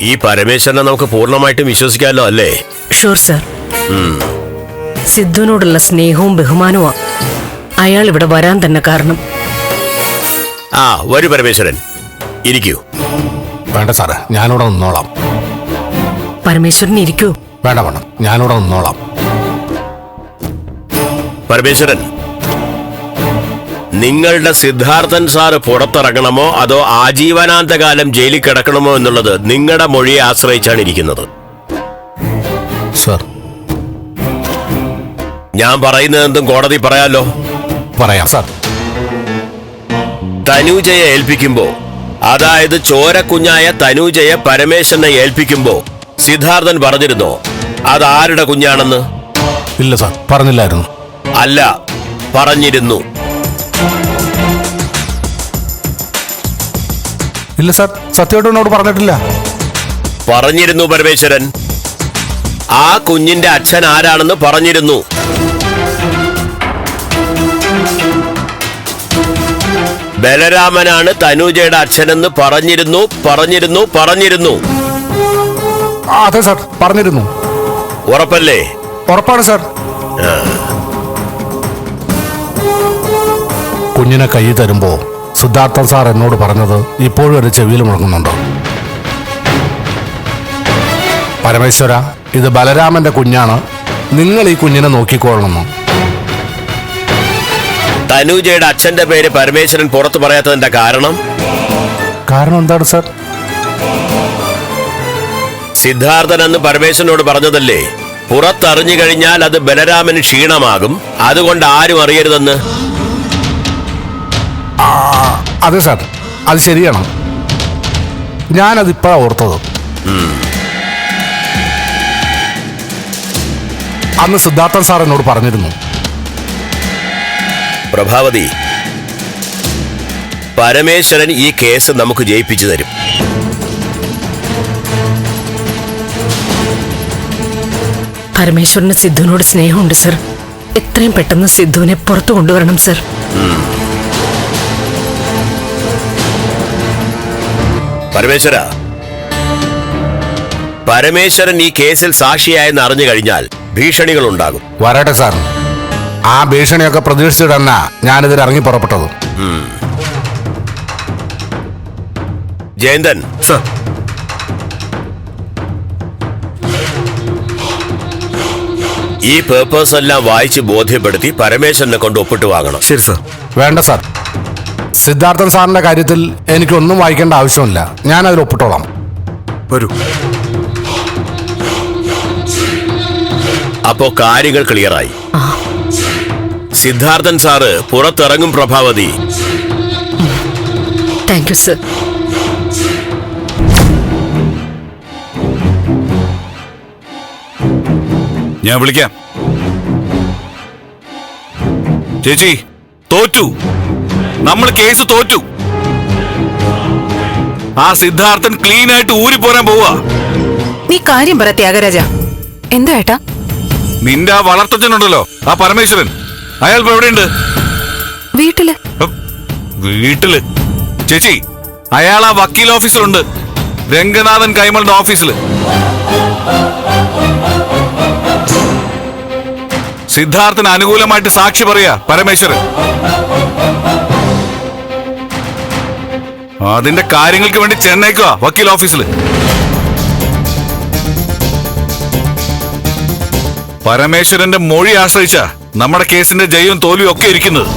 ഈ പരമേശ്വരനെ നമുക്ക് പൂർണമായിട്ടും വിശ്വസിക്കാമല്ലോ അല്ലേ? ഷുവർ സർ സിദ്ധുവിനോടുള്ള സ്നേഹവും ബഹുമാനവും അയാൾ ഇവിടെ വരാൻ തന്നെ കാരണം. ആ വരൂ പരമേശ്വരൻ. ഇരിക്കൂ. വേണ്ട സാറേ ഞാനിവിടെ നിന്നോളാം. പരമേശ്വരൻ ഇരിക്കൂ. വേണ്ട വേണം ഞാനിവിടെ നിന്നോളാം. പരമേശ്വരൻ നിങ്ങളുടെ സിദ്ധാർത്ഥൻ സാറ് പുറത്തിറങ്ങണമോ അതോ ആജീവനാന്തകാലം ജയിലിൽ കിടക്കണമോ എന്നുള്ളത് നിങ്ങളുടെ മൊഴിയെ ആശ്രയിച്ചാണ് ഇരിക്കുന്നത്. സർ. ഞാൻ പറയുന്നത് എന്തും കോടതി പറയാലോ? പറയാം. സാർ. തനുജയെ ഏൽപ്പിക്കുമ്പോ അതായത് ചോരക്കുഞ്ഞായ തനുജയെ പരമേശ്വരനെ ഏൽപ്പിക്കുമ്പോ സിദ്ധാർത്ഥൻ പറഞ്ഞിരുന്നോ? അതാരുടെ കുഞ്ഞാണെന്ന്? ഇല്ല സാർ. പറഞ്ഞില്ലായിരുന്നു. അല്ല പറഞ്ഞിരുന്നു. ഇല്ല സാർ സത്യമായിട്ട് എന്നോട് പറഞ്ഞിട്ടില്ല. പറഞ്ഞിരുന്നു പരമേശ്വരൻ. ആ കുഞ്ഞിന്റെ അച്ഛൻ ആരാണെന്ന് പറഞ്ഞിരുന്നു. ബലരാമനാണ് തനൂജയുടെ അച്ഛനെന്ന് പറഞ്ഞിരുന്നു പറഞ്ഞിരുന്നു പറഞ്ഞിരുന്നു. ആ, അതെ സാർ പറഞ്ഞിരുന്നു. ഉറപ്പല്ലേ? ഉറപ്പാണ് സാർ. കുഞ്ഞിനെ കൈ തരുമ്പോ സിദ്ധാർത്ഥൻ സാർ എന്നോട് പറഞ്ഞത് ഇപ്പോഴും എന്റെ ചെവിയിൽ മുഴങ്ങുന്നുണ്ടോ? പരമേശ്വര ഇത് ബലരാമന്റെ കുഞ്ഞാണ്. നിങ്ങൾ ഈ കുഞ്ഞിനെ നോക്കിക്കോളണമെന്ന്? തനൂജയുടെ അച്ഛന്റെ പേര് പരമേശ്വരൻ പുറത്തു പറയാത്തതിന്റെ കാരണം? കാരണം എന്താണ് സർ? സിദ്ധാർത്ഥൻ എന്ന് പരമേശ്വരനോട് പറഞ്ഞതല്ലേ പുറത്തറിഞ്ഞു കഴിഞ്ഞാൽ അത് ബലരാമന് ക്ഷീണമാകും അതുകൊണ്ട് ആരും അറിയരുതെന്ന്? അതെ സാർ അത് ശരിയാണ്. ഞാനതിപ്പോഴാണ് ഓർത്തത്. അന്ന് സിദ്ധാർത്ഥൻ സാർ എന്നോട് പറഞ്ഞിരുന്നു. പ്രഭാവതി പരമേശ്വരൻ ഈ കേസ് നമുക്ക് ജയിപ്പിച്ചു തരും. പരമേശ്വരന് സിദ്ധുവിനോട് സ്നേഹമുണ്ട് സർ. എത്രയും പെട്ടെന്ന് സിദ്ധുവിനെ പുറത്തു കൊണ്ടുവരണം സർ. പരമേശ്വര. പരമേശ്വരൻ ഈ കേസിൽ സാക്ഷിയായെന്ന് അറിഞ്ഞു കഴിഞ്ഞാൽ ഭീഷണികൾ ഉണ്ടാകും വരട്ടെ സാർ. ആ ഭീഷണിയൊക്കെ പ്രതീക്ഷിച്ചിടന്ന ഞാനിതിൽ ഇറങ്ങി പുറപ്പെട്ടത്. ജയന്തൻ. സർ ഈ പേപ്പേഴ്സ് എല്ലാം വായിച്ച് ബോധ്യപ്പെടുത്തി പരമേശ്വരനെ കൊണ്ട് ഒപ്പിട്ട് വാങ്ങണം. ശരി സർ. വേണ്ട സാർ. സിദ്ധാർത്ഥൻ സാറിന്റെ കാര്യത്തിൽ എനിക്കൊന്നും വായിക്കേണ്ട ആവശ്യമില്ല. ഞാൻ അതിൽ ഒപ്പിട്ടോളാം. വരൂ. അപ്പോ കാര്യങ്ങൾ ക്ലിയറായി. സിദ്ധാർത്ഥൻ സാറ് പുറത്തിറങ്ങും പ്രഭാവതി. താങ്ക് യു സർ ഞാൻ വിളിക്കാം. ചേച്ചി തോറ്റു. നമ്മൾ കേസ് തോറ്റു. ആ സിദ്ധാർത്ഥൻ ക്ലീൻ ആയിട്ട് ഊരി പോരാൻ പോവാ നീ കാര്യം പറ ത്യാഗരാജ. എന്താ ഏട്ടാ? നിന്റെ ആ വളർത്തച്ഛനുണ്ടല്ലോ ആ പരമേശ്വരൻ. അയാൾ ഇപ്പൊ എവിടെയുണ്ട്? വീട്ടിൽ. വീട്ടിൽ. ചേച്ചി അയാൾ ആ വക്കീൽ ഓഫീസിലുണ്ട് രംഗനാഥൻ കൈമളുടെ ഓഫീസിൽ. സിദ്ധാർത്ഥന് അനുകൂലമായിട്ട് സാക്ഷി പറയാ പരമേശ്വരൻ. അതിന്റെ കാര്യങ്ങൾക്ക് വേണ്ടി ചെന്നൈക്കുവാ വക്കീൽ ഓഫീസിൽ പരമേശ്വരന്റെ മൊഴി ആശ്രയിച്ച നമ്മുടെ കേസിന്റെ ജയവും തോൽവിയും ഒക്കെ ഇരിക്കുന്നത്.